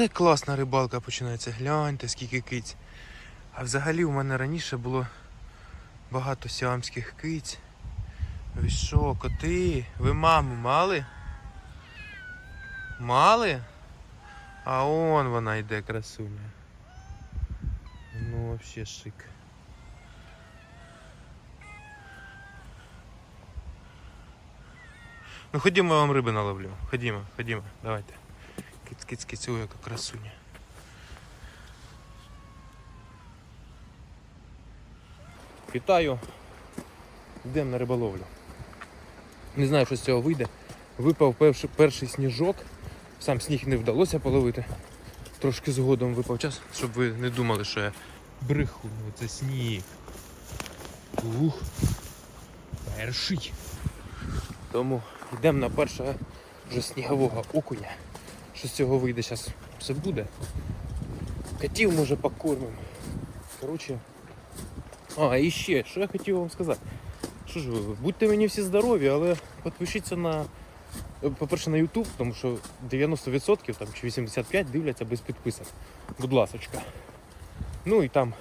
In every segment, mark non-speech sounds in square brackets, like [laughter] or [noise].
Оце класна рибалка починається. Гляньте, скільки киць. А взагалі у мене раніше було багато сіамських киць. Ви що, коти? Ви маму мали? Мали? А он вона йде, красуня. Ну, вообще шик. Ну ходімо, я вам риби наловлю. Ходімо, ходімо, давайте. Киць, киць, кицю, яка красуня. Вітаю. Йдемо на риболовлю. Не знаю, що з цього вийде. Випав перший, перший сніжок. Сам сніг не вдалося половити. Трошки згодом випав час, щоб ви не думали, що я бреху. Ну, Це сніг. Ух. Перший. Тому йдемо на першого вже снігового окуня. Що з цього вийде зараз все буде. Котів може покормимо. Коротше. А, і ще, що я хотів вам сказати. Що ж ви, будьте мені всі здорові, але підпишіться на. По-перше, на YouTube, тому що 90% там, чи 85% дивляться без підписок. Будь ласочка. Ну і там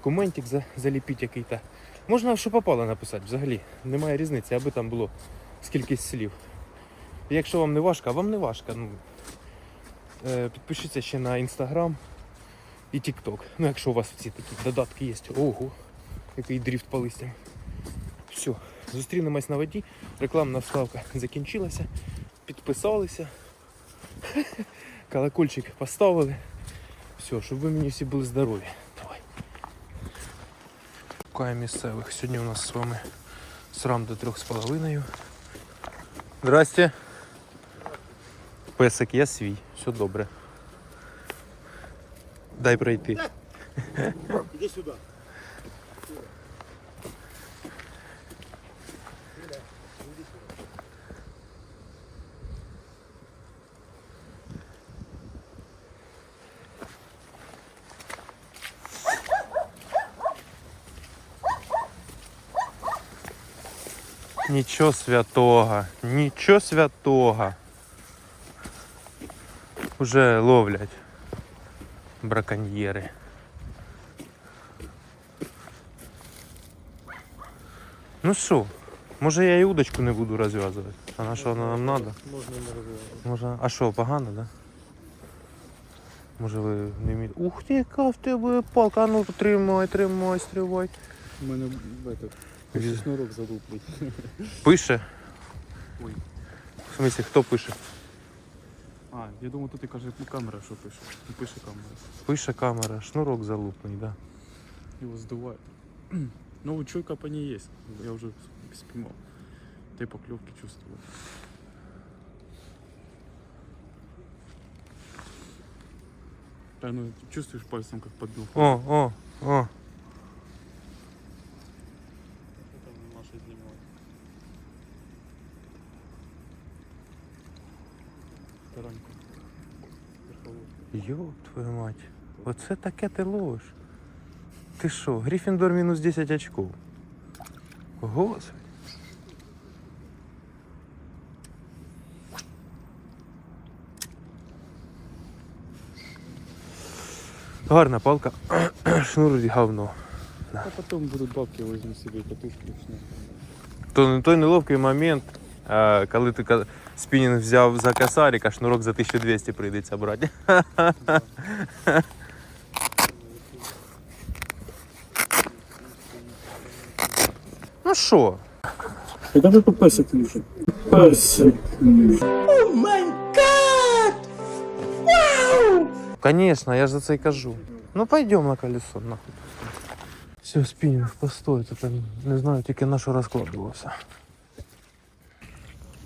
коментик заліпіть який-то. Можна, що попало написати взагалі. Немає різниці, аби там було скількись слів. Якщо вам не важко, вам не важко, ну, е, підпишіться ще на Instagram і TikTok. Ну, якщо у вас всі такі додатки є. Ого, який дріфт по листям. Все, зустрінемось на воді. Рекламна вставка закінчилася. Підписалися. [laughs] Колокольчик поставили. Все, щоб ви мені всі були здорові. Давай. Шукаємо місцевих. Сьогодні у нас з вами срам до трьох з половиною. Здрасте. Песик, я свій, все добре. Дай пройти. Иди сюда. Нічого святого, нічого святого. Уже ловлять браконьєри. Ну що, може я і удочку не буду розв'язувати. А на що вона нам треба? Можно не развивать. Може. А що, погано, да? Може ви не вмієте. Ух ти, яка в тебе палка, а ну тримай, тримай, стривай. У мене этот шнурок залуплий. Пише? Ой. В смысле, хто пише? А, я думаю, тут і каже камера, що пише. Не пише камера. Пише камера, шнурок залупний, да. Его сдувает. [clears throat] Ну, чуйка по ней есть. Я уже спимал. И поклевки чувствую. Да, ну, чувствуешь пальцем, как подбил. О, о, о. Мать. Оце таке ти ловиш. Ти що, Гриффіндор мінус 10 очков. Господи. Гарна палка. [clears throat] Шнур говно. А потом будут бабки, возьму себе катушки. То, той неловкий момент, коли ти спінінг взяв за косарик, а шнурок за 1200 прийдеться брати. [laughs] Ну що? Когда вы песик нужен? Песик Конечно, я ж за це й кажу. Ну пойдем на колесо, нахуй. Все, спінінг, постой, там не знаю, тільки на що розкладувався.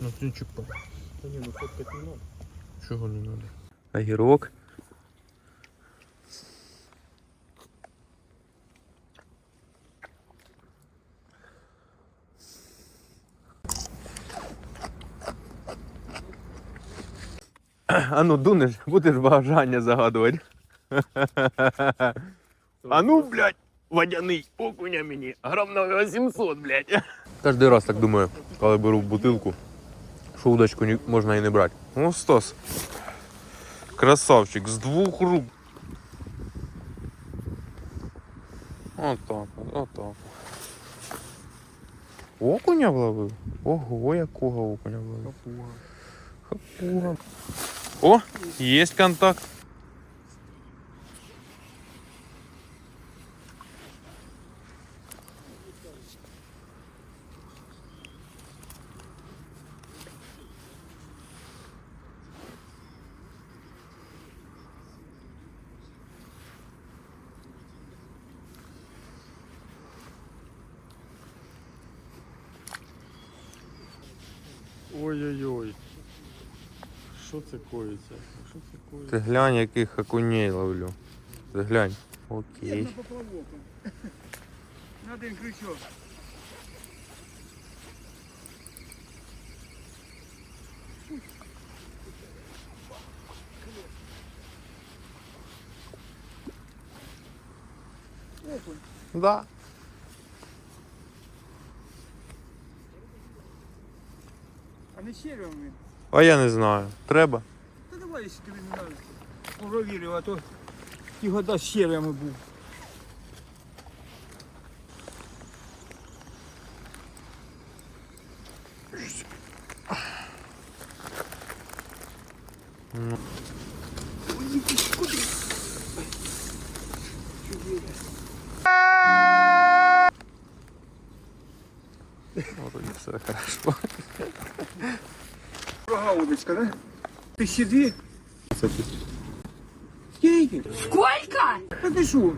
Ну ти чіпа. Да не, ну фоткать не надо. Чого не треба? Огірок. А ну дунеш, будеш бажання загадувати. А ну, блядь, водяний окуня мені, грам на 800, блядь. Кожний раз так думаю, коли беру бутилку, що удочку можна і не брати. Ну, Стас, Красавчик, з двох рук. Отак, от, отак. Окуня вловив? Ого, якого окуня вловив? Хапуга. Хапуга. О, є контакт. Ой-ой-ой. Що це коїться? Що це коїться? Ти глянь, яких окуней ловлю. Ти глянь. Окей. на поплавок. На один крючок. Окунь. Да. Не червем він. А я не знаю. Треба? Та давай, якщо тобі не нравиться. Провірив, а то ті года червями був. Вроді все хорошо. Рога удочка, да? Тисячі дві? Скільки? Сколько? Та ти що?